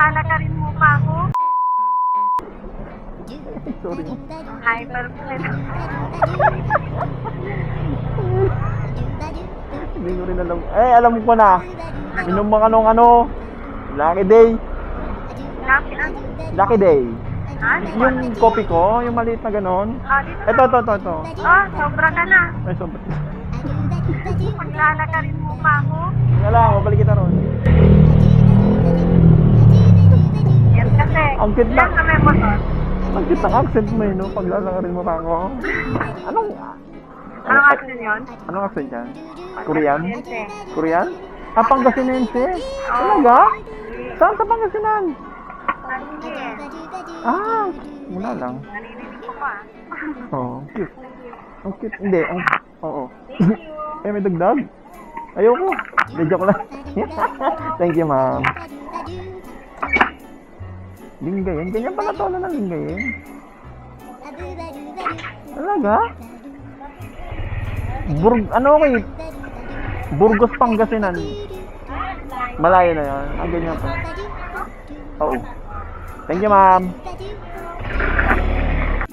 lalakarin mo pa ako. Sorry. Hyper Hindi ko rin alam. Eh, alam ko na. Inom mga anong ano. Lucky day. Ano? Lucky day. Ah, Yung kopi ko, yung maliit na ganon. Ah. Ito, ito, ito, ito. Ah, sobra ka na. Ay, sobat. Pag lalakarin mo pa ako. Lang, mabalik kita Ang na. Yan may motor. Ang cute ng accent mo eh, no? Pag lalakarin mo pa ako. Anong, Anong action yun? anong accent yan? Korean? Korean? Ah, Pangasinense? Talaga? Saan sa Pangasinan? Eh. Ah, wala lang. Naririnig ko pa. Oo, cute. Ang cute. Hindi, ang... Oo. Thank you. eh, may dagdag. Ayoko. Hindi, joke lang. Thank you, ma'am. Linggayin? Ganyan pala tono ng linggayin. Talaga? Burg... Ano okay? Burgos, Pangasinan. Malayo na yan. Ah, ganyan pa. Oo. Thank you, ma'am.